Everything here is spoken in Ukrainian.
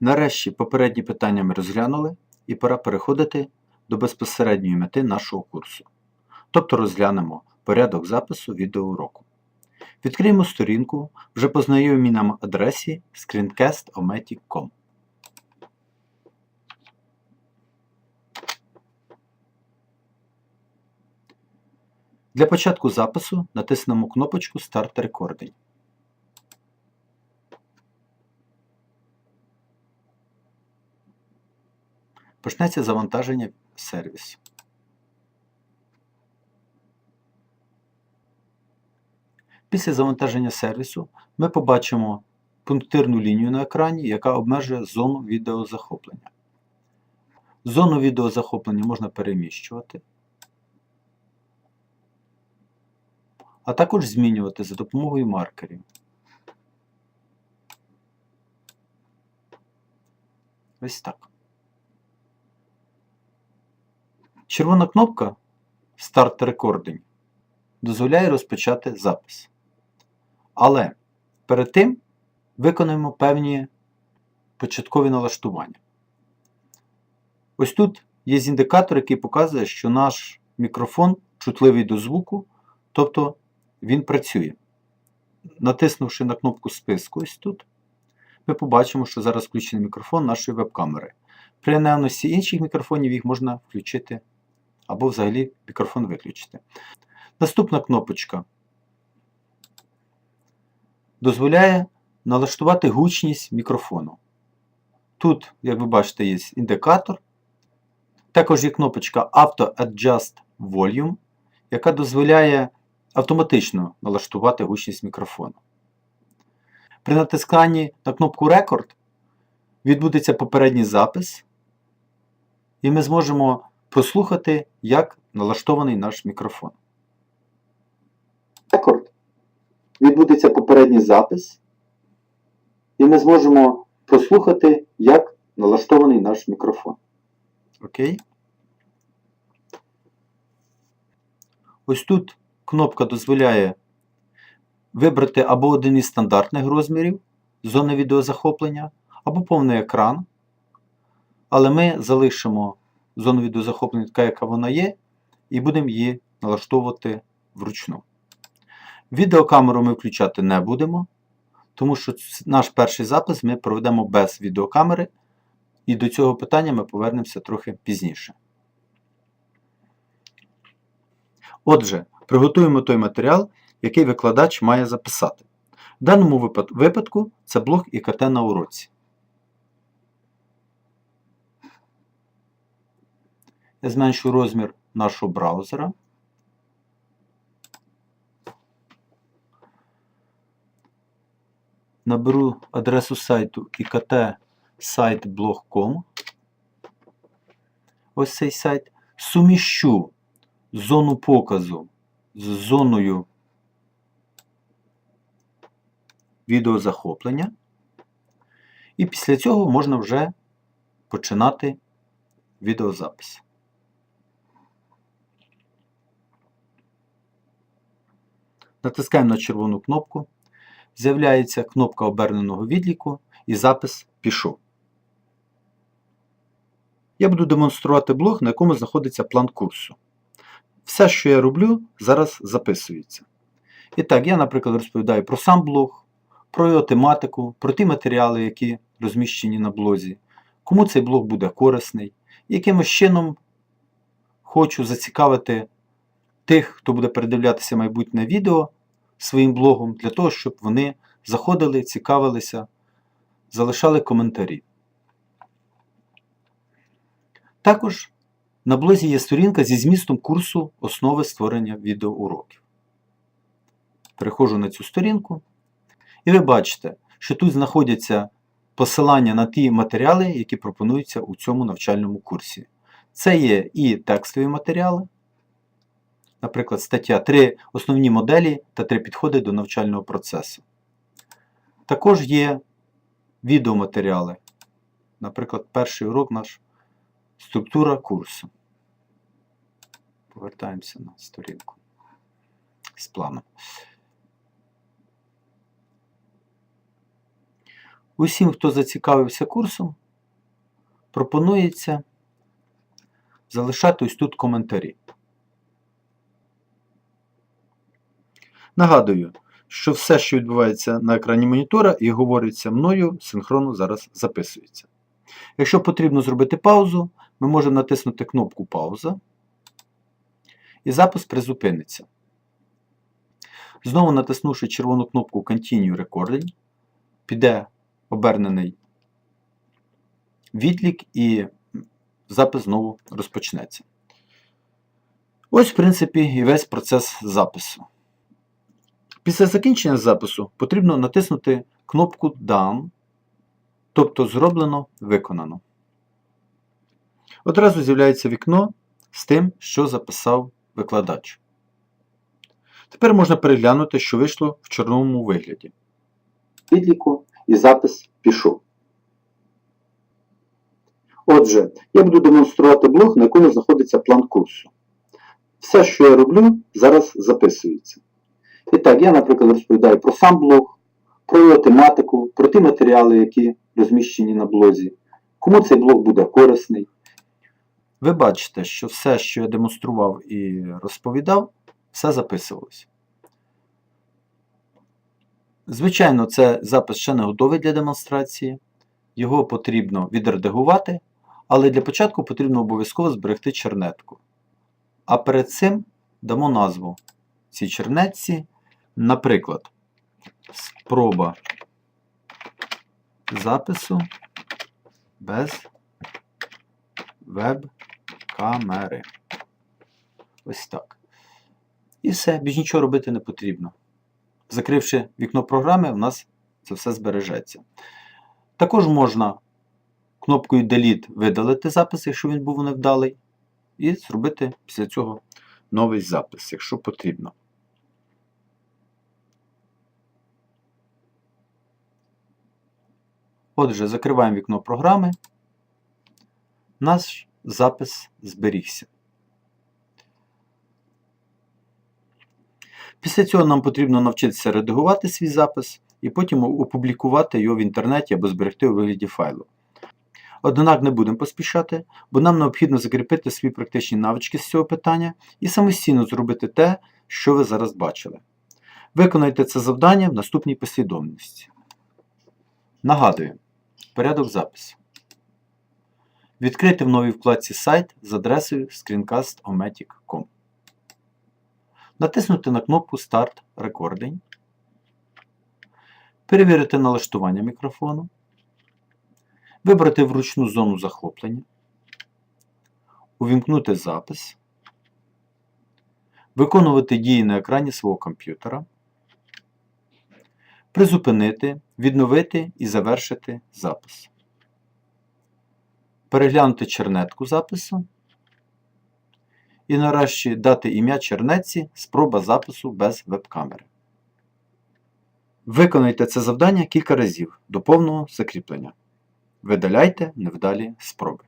Нарешті попередні питання ми розглянули і пора переходити до безпосередньої мети нашого курсу. Тобто розглянемо порядок запису відеоуроку. Відкриємо сторінку вже по знайомій нам адресі screencast.ometic.com. Для початку запису натиснемо кнопочку Start Recording. Почнеться завантаження сервісу. Після завантаження сервісу ми побачимо пунктирну лінію на екрані, яка обмежує зону відеозахоплення. Зону відеозахоплення можна переміщувати, а також змінювати за допомогою маркерів. Ось так. Червона кнопка Start Recording дозволяє розпочати запис. Але перед тим виконуємо певні початкові налаштування. Ось тут є індикатор, який показує, що наш мікрофон чутливий до звуку, тобто він працює. Натиснувши на кнопку списку ось тут, ми побачимо, що зараз включений мікрофон нашої веб-камери. При наявності інших мікрофонів їх можна включити або взагалі мікрофон виключити. Наступна кнопочка дозволяє налаштувати гучність мікрофону. Тут, як ви бачите, є індикатор. Також є кнопочка Auto Adjust Volume, яка дозволяє автоматично налаштувати гучність мікрофону. При натисканні на кнопку Record відбудеться попередній запис, і ми зможемо прослухати, як налаштований наш мікрофон. Рекорд. Відбудеться попередній запис, і ми зможемо прослухати, як налаштований наш мікрофон. Окей. Ось тут кнопка дозволяє вибрати або один із стандартних розмірів зони відеозахоплення, або повний екран. Але ми залишимо зону відеозахоплення така, яка вона є, і будемо її налаштовувати вручну. Відеокамеру ми включати не будемо, тому що наш перший запис ми проведемо без відеокамери, і до цього питання ми повернемося трохи пізніше. Отже, приготуємо той матеріал, який викладач має записати. В даному випадку це блок ІКТ на уроці. Я зменшу розмір нашого браузера. Наберу адресу сайту ikt-site.blog.com. Ось цей сайт. Суміщу зону показу з зоною відеозахоплення. І після цього можна вже починати відеозапис. Натискаємо на червону кнопку. З'являється кнопка оберненого відліку і запис пішов. Я буду демонструвати блог, на якому знаходиться план курсу. Все, що я роблю, зараз записується. І так, я, наприклад, розповідаю про сам блог, про його тематику, про ті матеріали, які розміщені на блозі, кому цей блог буде корисний, якимось чином хочу зацікавити тих, хто буде передивлятися майбутнє відео своїм блогом, для того, щоб вони заходили, цікавилися, залишали коментарі. Також на блозі є сторінка зі змістом курсу основи створення відеоуроків. Переходжу на цю сторінку, і ви бачите, що тут знаходяться посилання на ті матеріали, які пропонуються у цьому навчальному курсі. Це є і текстові матеріали, наприклад, стаття 3 основні моделі та 3 підходи до навчального процесу. Також є відеоматеріали. Наприклад, перший урок наш структура курсу. Повертаємося на сторінку з планом. Усім, хто зацікавився курсом, пропонується залишати ось тут коментарі. Нагадую, що все, що відбувається на екрані монітора і говориться мною, синхронно зараз записується. Якщо потрібно зробити паузу, ми можемо натиснути кнопку Пауза і запис призупиниться. Знову натиснувши червону кнопку Continue Recording, піде обернений відлік і запис знову розпочнеться. Ось, в принципі, і весь процес запису. Після закінчення запису потрібно натиснути кнопку Done, тобто зроблено, виконано. Одразу з'являється вікно з тим, що записав викладач. Тепер можна переглянути, що вийшло в чорновому вигляді. Відліку і запис пішов. Отже, я буду демонструвати блог, на якому знаходиться план курсу. Все, що я роблю, зараз записується. І так, я, наприклад, розповідаю про сам блог, про його тематику, про ті матеріали, які розміщені на блозі, кому цей блог буде корисний. Ви бачите, що все, що я демонстрував і розповідав, все записувалось. Звичайно, це запис ще не готовий для демонстрації. Його потрібно відредагувати, але для початку потрібно обов'язково зберегти чернетку. А перед цим дамо назву цій чернетці, наприклад, спроба запису без веб-камери. Ось так. І все, більш нічого робити не потрібно. Закривши вікно програми, у нас це все збережеться. Також можна кнопкою Delete видалити запис, якщо він був невдалий, і зробити після цього новий запис, якщо потрібно. Отже, закриваємо вікно програми. Наш запис зберігся. Після цього нам потрібно навчитися редагувати свій запис і потім опублікувати його в інтернеті або зберегти у вигляді файлу. Однак не будемо поспішати, бо нам необхідно закріпити свої практичні навички з цього питання і самостійно зробити те, що ви зараз бачили. Виконайте це завдання в наступній послідовності. Нагадую, порядок запису. Відкрити в новій вкладці сайт з адресою screencast.ometic.com. Натиснути на кнопку Start Recording. Перевірити налаштування мікрофону. Вибрати вручну зону захоплення. Увімкнути запис. Виконувати дії на екрані свого комп'ютера. Призупинити, відновити і завершити запис. Переглянути чернетку запису. І нарешті дати ім'я чернетці спроба запису без веб-камери. Виконайте це завдання кілька разів до повного закріплення. Видаляйте невдалі спроби.